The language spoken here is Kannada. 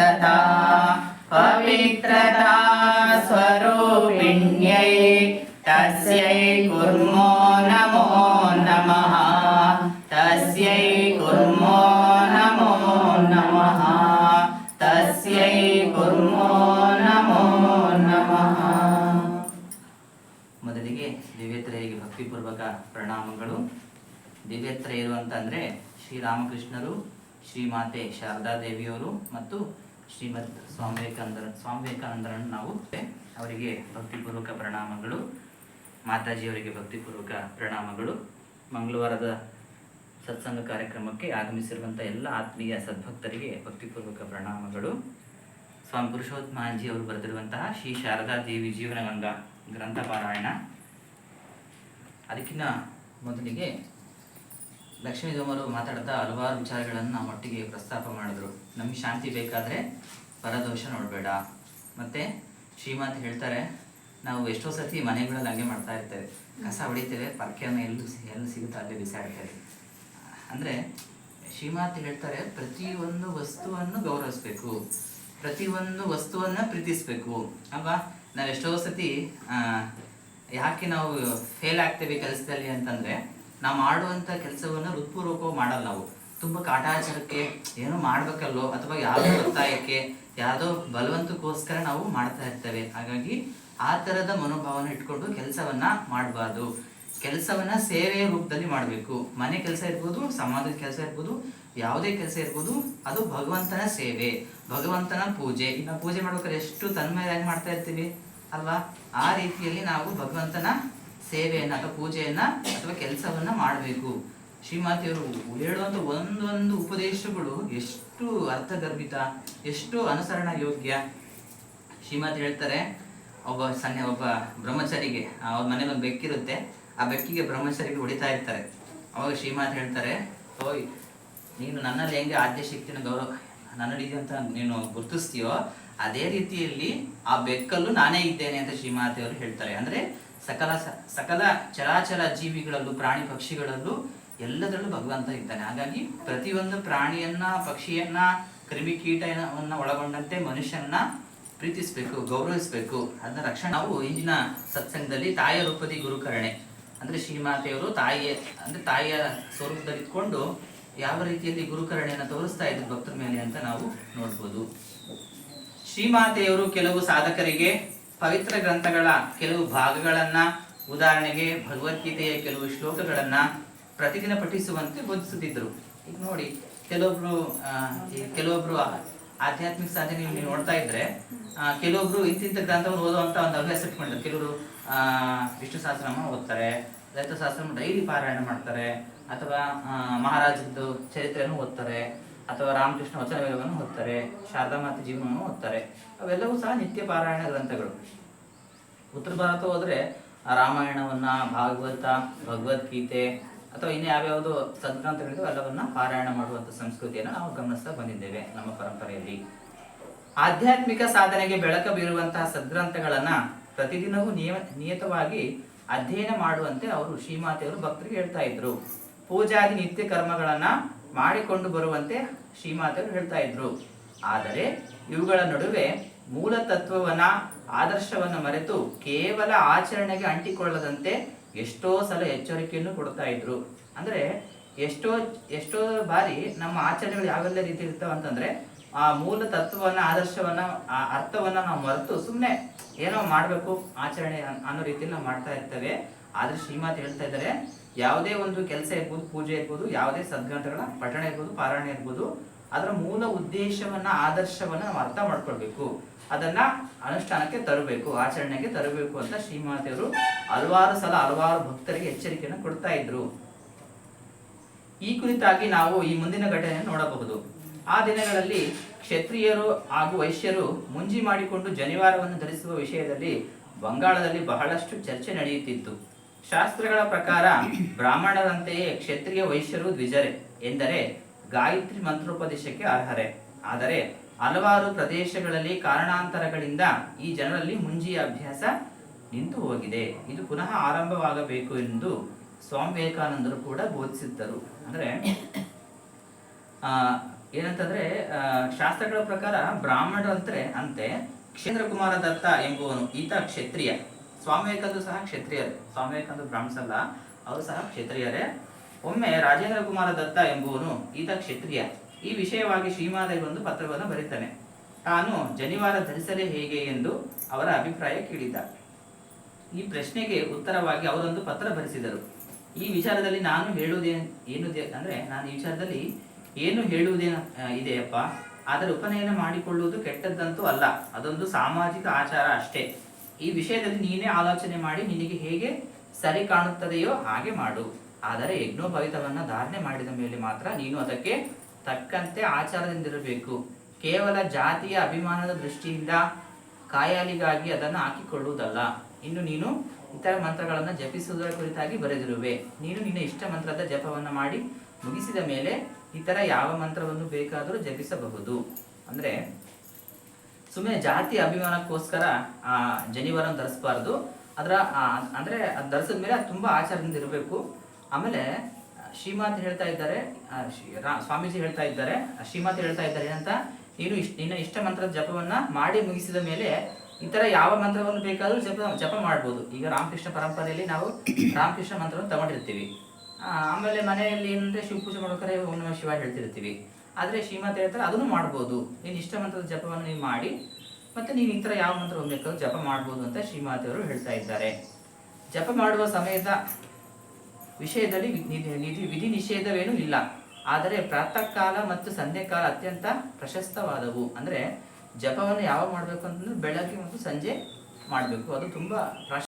दता पवित्रता स्वरूपिण्यै तस्यै कुर्मो नमो नमः तस्यै कुर्मो नमो नमः तस्यै कुर्मो नमो नमः ಮೊದಲಿಗೆ ದಿವ್ಯತ್ರಯರಿಗೆ ಭಕ್ತಿಪೂರ್ವಕ ಪ್ರಣಾಮಗಳು ದಿವ್ಯತ್ರಯರು ಅಂತಂದರೆ ಶ್ರೀರಾಮಕೃಷ್ಣರು ಶ್ರೀಮಾತೆ ಶಾರದಾ ದೇವಿಯವರು ಮತ್ತು ಶ್ರೀಮದ್ ಸ್ವಾಮಿ ವಿವೇಕಾನಂದರ ಸ್ವಾಮಿ ವಿವೇಕಾನಂದರನ್ನು ನಾವು ಅವರಿಗೆ ಭಕ್ತಿಪೂರ್ವಕ ಪ್ರಣಾಮಗಳು, ಮಾತಾಜಿಯವರಿಗೆ ಭಕ್ತಿಪೂರ್ವಕ ಪ್ರಣಾಮಗಳು. ಮಂಗಳವಾರದ ಸತ್ಸಂಗ ಕಾರ್ಯಕ್ರಮಕ್ಕೆ ಆಗಮಿಸಿರುವಂಥ ಎಲ್ಲ ಆತ್ಮೀಯ ಸದ್ಭಕ್ತರಿಗೆ ಭಕ್ತಿಪೂರ್ವಕ ಪ್ರಣಾಮಗಳು. ಸ್ವಾಮಿ ಪುರುಷೋತ್ತಮಾಂಜಿ ಅವರು ಬರೆದಿರುವಂತಹ ಶ್ರೀ ಶಾರದಾ ದೇವಿ ಜೀವನಗಂಗಾ ಗ್ರಂಥ ಪಾರಾಯಣ ಅದಕ್ಕಿಂತ ಮೊದಲಿಗೆ ಲಕ್ಷ್ಮೀ ದೋಮರು ಮಾತಾಡ್ತಾ ಹಲವಾರು ವಿಚಾರಗಳನ್ನು ಮಟ್ಟಿಗೆ ಪ್ರಸ್ತಾಪ ಮಾಡಿದ್ರು. ನಮಗೆ ಶಾಂತಿ ಬೇಕಾದರೆ ಪರದೋಷ ನೋಡಬೇಡ. ಮತ್ತು ಶ್ರೀಮಾತ್ ಹೇಳ್ತಾರೆ, ನಾವು ಎಷ್ಟೋ ಸತಿ ಮನೆಗಳಲ್ಲಿ ಹಂಗೆ ಮಾಡ್ತಾ ಇರ್ತೇವೆ. ಕಸ ಹೊಡಿತೇವೆ, ಪರ್ಕೆಯನ್ನು ಎಲ್ಲೂ ಎಲ್ಲಿ ಸಿಗುತ್ತೋ ಅಲ್ಲೇ ಬಿಸಾಡ್ತೇವೆ. ಅಂದರೆ ಶ್ರೀಮಾತ್ ಹೇಳ್ತಾರೆ, ಪ್ರತಿಯೊಂದು ವಸ್ತುವನ್ನು ಗೌರವಿಸ್ಬೇಕು. ಪ್ರತಿಯೊಂದು ವಸ್ತುವನ್ನ ಪ್ರೀತಿಸ್ಬೇಕು. ಅಲ್ವಾ? ನಾವು ಎಷ್ಟೋ ಸತಿ ಯಾಕೆ ನಾವು ಫೇಲ್ ಆಗ್ತೇವೆ ಕೆಲಸದಲ್ಲಿ ಅಂತಂದ್ರೆ ನಾವು ಮಾಡುವಂಥ ಕೆಲಸವನ್ನು ಹೃತ್ಪೂರ್ವಕವಾಗಿ ಮಾಡಲ್ಲ ನಾವು. ತುಂಬ ಕಾಟಾಚಾರಕ್ಕೆ, ಏನೋ ಮಾಡ್ಬೇಕಲ್ಲೋ, ಅಥವಾ ಯಾವುದೋ ಒತ್ತಾಯಕ್ಕೆ, ಯಾವುದೋ ಬಲವಂತಕ್ಕೋಸ್ಕರ ನಾವು ಮಾಡ್ತಾ ಇರ್ತೇವೆ. ಹಾಗಾಗಿ ಆ ಥರದ ಮನೋಭಾವನ ಇಟ್ಕೊಂಡು ಕೆಲಸವನ್ನ ಮಾಡಬಾರ್ದು. ಕೆಲಸವನ್ನ ಸೇವೆಯ ರೂಪದಲ್ಲಿ ಮಾಡಬೇಕು. ಮನೆ ಕೆಲಸ ಇರ್ಬೋದು, ಸಮಾಜದ ಕೆಲಸ ಇರ್ಬೋದು, ಯಾವುದೇ ಕೆಲಸ ಇರ್ಬೋದು, ಅದು ಭಗವಂತನ ಸೇವೆ, ಭಗವಂತನ ಪೂಜೆ. ಇನ್ನು ಪೂಜೆ ಮಾಡ್ಬೇಕಾದ್ರೆ ಎಷ್ಟು ತನ್ಮಯರಾಗಿ ಮಾಡ್ತಾ ಇರ್ತೀವಿ? ಅಲ್ವಾ? ಆ ರೀತಿಯಲ್ಲಿ ನಾವು ಭಗವಂತನ ಸೇವೆಯನ್ನ ಅಥವಾ ಪೂಜೆಯನ್ನ ಅಥವಾ ಕೆಲಸವನ್ನ ಮಾಡಬೇಕು. ಶ್ರೀಮಾತಿಯವರು ಹೇಳುವಂತ ಒಂದೊಂದು ಉಪದೇಶಗಳು ಎಷ್ಟು ಅರ್ಥಗರ್ಭಿತ, ಎಷ್ಟು ಅನುಸರಣ ಯೋಗ್ಯ ಶ್ರೀಮಾತಿ ಹೇಳ್ತಾರೆ, ಒಬ್ಬ ಸಣ್ಣ ಒಬ್ಬ ಬ್ರಹ್ಮಚಾರಿಗೆ ಅವ್ರ ಮನೇಲಿ ಒಂದು ಬೆಕ್ಕಿರುತ್ತೆ, ಆ ಬೆಕ್ಕಿಗೆ ಬ್ರಹ್ಮಚಾರಿಗೆ ಹೊಡಿತಾ ಇರ್ತಾರೆ. ಅವಾಗ ಶ್ರೀಮಾತ್ ಹೇಳ್ತಾರೆ, ಓಯ್, ನೀನು ನನ್ನಲ್ಲಿ ಹೆಂಗೆ ಆದ್ಯ ಶಕ್ತಿನ ಗೌರವ ಅಂತ ನೀನು ಗುರುತಿಸ್ತೀಯೋ, ಅದೇ ರೀತಿಯಲ್ಲಿ ಆ ಬೆಕ್ಕಲ್ಲೂ ನಾನೇ ಇದ್ದೇನೆ ಅಂತ ಶ್ರೀಮಾತೆಯವರು ಹೇಳ್ತಾರೆ. ಅಂದ್ರೆ ಸಕಲ ಸಕಲ ಚರಾಚರ ಜೀವಿಗಳಲ್ಲೂ, ಪ್ರಾಣಿ ಪಕ್ಷಿಗಳಲ್ಲೂ ಎಲ್ಲದರಲ್ಲೂ ಭಗವಂತ ಇದ್ದಾನೆ. ಹಾಗಾಗಿ ಪ್ರತಿಯೊಂದು ಪ್ರಾಣಿಯನ್ನ, ಪಕ್ಷಿಯನ್ನ ಕ್ರಿಮಿಕೀಟವನ್ನ ಒಳಗೊಂಡಂತೆ ಮನುಷ್ಯನ್ನ ಪ್ರೀತಿಸ್ಬೇಕು, ಗೌರವಿಸ್ಬೇಕು. ಅದನ್ನ ರಕ್ಷಣೆ ನಾವು ಇಂದಿನ ಸತ್ಸಂಗದಲ್ಲಿ ತಾಯಿಯ ರೂಪದಿ ಗುರುಕರಣೆ. ಅಂದ್ರೆ ಶ್ರೀಮಾತೆಯವರು ತಾಯಿಯ, ಅಂದ್ರೆ ತಾಯಿಯ ಸ್ವರೂಪದಲ್ಲಿ ಇಟ್ಕೊಂಡು ಯಾವ ರೀತಿಯಲ್ಲಿ ಗುರುಕರಣೆಯನ್ನು ತೋರಿಸ್ತಾ ಇದ್ರು ಭಕ್ತರ ಮೇಲೆ ಅಂತ ನಾವು ನೋಡ್ಬೋದು. ಶ್ರೀಮಾತೆಯವರು ಕೆಲವು ಸಾಧಕರಿಗೆ ಪವಿತ್ರ ಗ್ರಂಥಗಳ ಕೆಲವು ಭಾಗಗಳನ್ನು, ಉದಾಹರಣೆಗೆ ಭಗವದ್ಗೀತೆಯ ಕೆಲವು ಶ್ಲೋಕಗಳನ್ನು ಪ್ರತಿದಿನ ಪಠಿಸುವಂತೆ ಬೋಧಿಸುತ್ತಿದ್ದರು. ಈಗ ನೋಡಿ, ಕೆಲವೊಬ್ರು ಕೆಲವೊಬ್ರು ಆಧ್ಯಾತ್ಮಿಕ ಸಾಧನೆ ನೀವು ನೋಡ್ತಾ ಇದ್ರೆ ಕೆಲವೊಬ್ರು ಇಂತಿಂತ ಗ್ರಂಥವನ್ನು ಓದುವಂತ ಒಂದು ಅಭ್ಯಾಸ ಇಟ್ಕೊಂಡಿದ್ದಾರೆ. ಕೆಲವರು ವಿಷ್ಣು ಸಹಸ್ರನಾಮ ಓದ್ತಾರೆ ಲಲಿತ ಸಹಸ್ರನಾಮ ಡೈಲಿ ಪಾರಾಯಣ ಮಾಡ್ತಾರೆ, ಅಥವಾ ಮಹಾರಾಜದ್ದು ಚರಿತ್ರೆಯನ್ನು ಓದ್ತಾರೆ. ಅಥವಾ ರಾಮಕೃಷ್ಣ ವಚನವೇಗವನ್ನು ಓದ್ತಾರೆ, ಶಾರದಾ ಮಾತೆ ಜೀವನವನ್ನು ಓದ್ತಾರೆ, ಅವೆಲ್ಲವೂ ಸಹ ನಿತ್ಯ ಪಾರಾಯಣ ಗ್ರಂಥಗಳು. ಉತ್ತರ ಭಾರತ ಹೋದ್ರೆ ರಾಮಾಯಣವನ್ನ, ಭಾಗವತ, ಭಗವದ್ಗೀತೆ ಅಥವಾ ಇನ್ನು ಯಾವ್ಯಾವುದೋ ಸದ್ಗ್ರಂಥಗಳಿವೆ ಎಲ್ಲವನ್ನ ಪಾರಾಯಣ ಮಾಡುವಂತ ಸಂಸ್ಕೃತಿಯನ್ನು ನಾವು ಗಮನಿಸ್ತಾ ಬಂದಿದ್ದೇವೆ ನಮ್ಮ ಪರಂಪರೆಯಲ್ಲಿ. ಆಧ್ಯಾತ್ಮಿಕ ಸಾಧನೆಗೆ ಬೆಳಕ ಬೀರುವಂತಹ ಸದ್ಗ್ರಂಥಗಳನ್ನ ಪ್ರತಿದಿನವೂ ನಿಯ ನಿಯತವಾಗಿ ಅಧ್ಯಯನ ಮಾಡುವಂತೆ ಅವರು ಶ್ರೀಮಾತೆಯವರು ಭಕ್ತರಿಗೆ ಹೇಳ್ತಾ ಇದ್ರು. ಪೂಜಾದಿ ನಿತ್ಯ ಕರ್ಮಗಳನ್ನ ಮಾಡಿಕೊಂಡು ಬರುವಂತೆ ಶ್ರೀಮಾತರು ಹೇಳ್ತಾ ಇದ್ರು. ಆದರೆ ಇವುಗಳ ನಡುವೆ ಮೂಲ ತತ್ವವನ್ನ ಆದರ್ಶವನ್ನ ಮರೆತು ಕೇವಲ ಆಚರಣೆಗೆ ಅಂಟಿಕೊಳ್ಳದಂತೆ ಎಷ್ಟೋ ಸಲ ಎಚ್ಚರಿಕೆಯನ್ನು ಕೊಡ್ತಾ ಇದ್ರು. ಅಂದ್ರೆ ಎಷ್ಟೋ ಎಷ್ಟೋ ಬಾರಿ ನಮ್ಮ ಆಚರಣೆಗಳು ಯಾವೆಲ್ಲ ರೀತಿ ಇರ್ತಾವ ಅಂತಂದ್ರೆ, ಆ ಮೂಲ ತತ್ವವನ್ನ ಆದರ್ಶವನ್ನ, ಆ ಅರ್ಥವನ್ನ ನಾವು ಮರೆತು ಸುಮ್ಮನೆ ಏನೋ ಮಾಡ್ಬೇಕು, ಆಚರಣೆ ಅನ್- ಅನ್ನೋ ರೀತಿಯಲ್ಲಿ ನಾವು ಮಾಡ್ತಾ ಇರ್ತೇವೆ. ಆದ್ರೆ ಶ್ರೀಮಾತ್ ಹೇಳ್ತಾ ಇದ್ದಾರೆ, ಯಾವುದೇ ಒಂದು ಕೆಲಸ ಇರ್ಬೋದು, ಪೂಜೆ ಇರ್ಬೋದು, ಯಾವುದೇ ಸದ್ಗ್ರಂಥಗಳ ಪಠಣ ಇರ್ಬೋದು, ಪಾರಾಯಣ ಇರ್ಬೋದು, ಅದರ ಮೂಲ ಉದ್ದೇಶವನ್ನ, ಆದರ್ಶವನ್ನ ನಾವು ಅರ್ಥ ಮಾಡ್ಕೊಳ್ಬೇಕು. ಅದನ್ನ ಅನುಷ್ಠಾನಕ್ಕೆ ತರಬೇಕು, ಆಚರಣೆಗೆ ತರಬೇಕು ಅಂತ ಶ್ರೀಮಾತೆಯವರು ಹಲವಾರು ಸಲ ಹಲವಾರು ಭಕ್ತರಿಗೆ ಎಚ್ಚರಿಕೆಯನ್ನು ಕೊಡ್ತಾ ಇದ್ರು. ಈ ಕುರಿತಾಗಿ ನಾವು ಈ ಮುಂದಿನ ಘಟನೆಯನ್ನು ನೋಡಬಹುದು. ಆ ದಿನಗಳಲ್ಲಿ ಕ್ಷತ್ರಿಯರು ಹಾಗೂ ವೈಶ್ಯರು ಮುಂಜಿ ಮಾಡಿಕೊಂಡು ಜನಿವಾರವನ್ನು ಧರಿಸುವ ವಿಷಯದಲ್ಲಿ ಬಂಗಾಳದಲ್ಲಿ ಬಹಳಷ್ಟು ಚರ್ಚೆ ನಡೆಯುತ್ತಿತ್ತು. ಶಾಸ್ತ್ರಗಳ ಪ್ರಕಾರ ಬ್ರಾಹ್ಮಣರಂತೆಯೇ ಕ್ಷತ್ರಿಯ ವೈಶ್ಯರು ದ್ವಿಜರೆ ಎಂದರೆ ಗಾಯತ್ರಿ ಮಂತ್ರೋಪದೇಶಕ್ಕೆ ಅರ್ಹರೆ. ಆದರೆ ಹಲವಾರು ಪ್ರದೇಶಗಳಲ್ಲಿ ಕಾರಣಾಂತರಗಳಿಂದ ಈ ಜನರಲ್ಲಿ ಮುಂಜಿಯ ಅಭ್ಯಾಸ ನಿಂತು ಹೋಗಿದೆ. ಇದು ಪುನಃ ಆರಂಭವಾಗಬೇಕು ಎಂದು ಸ್ವಾಮಿ ವಿವೇಕಾನಂದರು ಕೂಡ ಬೋಧಿಸಿದ್ದರು. ಅಂದ್ರೆ ಏನಂತಂದ್ರೆ ಶಾಸ್ತ್ರಗಳ ಪ್ರಕಾರ ಬ್ರಾಹ್ಮಣರಂತೆ ಅಂತೆ ಕುಮಾರ ದತ್ತ ಎಂಬುವನು ಈತ ಕ್ಷತ್ರಿಯ. ಸ್ವಾಮಿ ವಿವೇಕಾನಂದರು ಸಹ ಕ್ಷತ್ರಿಯರು. ಸ್ವಾಮಿ ವಿವೇಕಾನಂದರು ಬ್ರಾಹ್ಮಣ್ಸ್ ಅಲ್ಲ ಅವರು ಸಹ ಕ್ಷತ್ರಿಯರೇ. ಒಮ್ಮೆ ರಾಜೇಂದ್ರ ಕುಮಾರ ದತ್ತ ಎಂಬುವನು ಈತ ಕ್ಷತ್ರಿಯ. ಈ ವಿಷಯವಾಗಿ ಶ್ರೀಮಾದೇವಿ ಒಂದು ಪತ್ರವನ್ನು ಬರೀತಾನೆ. ತಾನು ಜನಿವಾರ ಧರಿಸಲೇ ಹೇಗೆ ಎಂದು ಅವರ ಅಭಿಪ್ರಾಯ ಕೇಳಿದ್ದ. ಈ ಪ್ರಶ್ನೆಗೆ ಉತ್ತರವಾಗಿ ಅವರೊಂದು ಪತ್ರ ಬರೆಸಿದರು. ಈ ವಿಚಾರದಲ್ಲಿ ನಾನು ಹೇಳುವುದೇ ಏನು ಅಂದ್ರೆ ನಾನು ಈ ವಿಚಾರದಲ್ಲಿ ಏನು ಹೇಳುವುದೇನ ಇದೆಯಪ್ಪ? ಆದರೆ ಉಪನಯನ ಮಾಡಿಕೊಳ್ಳುವುದು ಕೆಟ್ಟದ್ದಂತೂ ಅಲ್ಲ. ಅದೊಂದು ಸಾಮಾಜಿಕ ಆಚಾರ ಅಷ್ಟೇ. ಈ ವಿಷಯದಲ್ಲಿ ನೀನೇ ಆಲೋಚನೆ ಮಾಡಿ ನಿನಗೆ ಹೇಗೆ ಸರಿ ಕಾಣುತ್ತದೆಯೋ ಹಾಗೆ ಮಾಡು. ಆದರೆ ಯಜ್ಞೋಪವಿತವನ್ನ ಧಾರಣೆ ಮಾಡಿದ ಮೇಲೆ ಮಾತ್ರ ನೀನು ಅದಕ್ಕೆ ತಕ್ಕಂತೆ ಆಚಾರದಿಂದಿರಬೇಕು. ಕೇವಲ ಜಾತಿಯ ಅಭಿಮಾನದ ದೃಷ್ಟಿಯಿಂದ ಕಾಯಾಲಿಗಾಗಿ ಅದನ್ನು ಹಾಕಿಕೊಳ್ಳುವುದಲ್ಲ. ಇನ್ನು ನೀನು ಇತರ ಮಂತ್ರಗಳನ್ನು ಜಪಿಸುವುದರ ಕುರಿತಾಗಿ ಬರೆದಿರುವೆ. ನೀನು ನಿನ್ನ ಇಷ್ಟ ಮಂತ್ರದ ಜಪವನ್ನು ಮಾಡಿ ಮುಗಿಸಿದ ಮೇಲೆ ಇತರ ಯಾವ ಮಂತ್ರವನ್ನು ಬೇಕಾದರೂ ಜಪಿಸಬಹುದು. ಅಂದ್ರೆ ಸುಮ್ಮನೆ ಜಾತಿ ಅಭಿಮಾನಕ್ಕೋಸ್ಕರ, ಆ ಜನಿವರನ್ನು ಧರಿಸಬಾರ್ದು. ಅದರ ಅಂದರೆ ಅದ್ ಧರಿಸಿದ ಮೇಲೆ ಅದು ತುಂಬಾ ಆಚಾರದಿಂದ ಇರಬೇಕು. ಆಮೇಲೆ, ಶ್ರೀಮಾತ್ ಹೇಳ್ತಾ ಇದ್ದಾರೆ ಸ್ವಾಮೀಜಿ ಹೇಳ್ತಾ ಇದ್ದಾರೆ ಶ್ರೀಮಾತ್ ಹೇಳ್ತಾ ಇದ್ದಾರೆ ಏನಂತ, ನೀನು ಇಷ್ಟ, ನಿನ್ನ ಇಷ್ಟ ಮಂತ್ರದ ಜಪವನ್ನ ಮಾಡಿ ಮುಗಿಸಿದ ಮೇಲೆ ಇತರ ಯಾವ ಮಂತ್ರವನ್ನು ಬೇಕಾದರೂ ಜಪ ಜಪ ಮಾಡ್ಬೋದು. ಈಗ ರಾಮಕೃಷ್ಣ ಪರಂಪರೆಯಲ್ಲಿ ನಾವು ರಾಮಕೃಷ್ಣ ಮಂತ್ರವನ್ನು ತಗೊಂಡಿರ್ತೀವಿ. ಆಮೇಲೆ ಮನೆಯಲ್ಲಿ ಏನಂದರೆ ಶಿವ ಪೂಜೆ ಮಾಡ್ಬೇಕಾದ್ರೆ ಓಂ ನಮಃ ಶಿವ ಹೇಳ್ತಿರ್ತೀವಿ. ಆದ್ರೆ ಶ್ರೀಮಂತ ಹೇಳ್ತಾರೆ, ಅದನ್ನು ಮಾಡ್ಬೋದು. ನೀನು ಇಷ್ಟ ಮಂತ್ರದ ಜಪವನ್ನು ನೀವು ಮಾಡಿ, ಮತ್ತೆ ನೀನು ಈ ಥರ ಯಾವ ಮಂತ್ರ ಬೇಕಾದ್ರೂ ಜಪ ಮಾಡ್ಬೋದು ಅಂತ ಶ್ರೀಮಾತೆಯವರು ಹೇಳ್ತಾ ಇದ್ದಾರೆ. ಜಪ ಮಾಡುವ ಸಮಯದ ವಿಷಯದಲ್ಲಿ ನಿಧಿ ವಿಧಿ ನಿಷೇಧವೇನೂ ಇಲ್ಲ. ಆದರೆ ಪ್ರಾತಃ ಕಾಲ ಮತ್ತು ಸಂಧ್ಯಾ ಕಾಲ ಅತ್ಯಂತ ಪ್ರಶಸ್ತವಾದವು. ಅಂದ್ರೆ ಜಪವನ್ನು ಯಾವಾಗ ಮಾಡಬೇಕು ಅಂತಂದ್ರೆ ಬೆಳಗ್ಗೆ ಮತ್ತು ಸಂಜೆ ಮಾಡಬೇಕು. ಅದು ತುಂಬಾ ಪ್ರಾಶ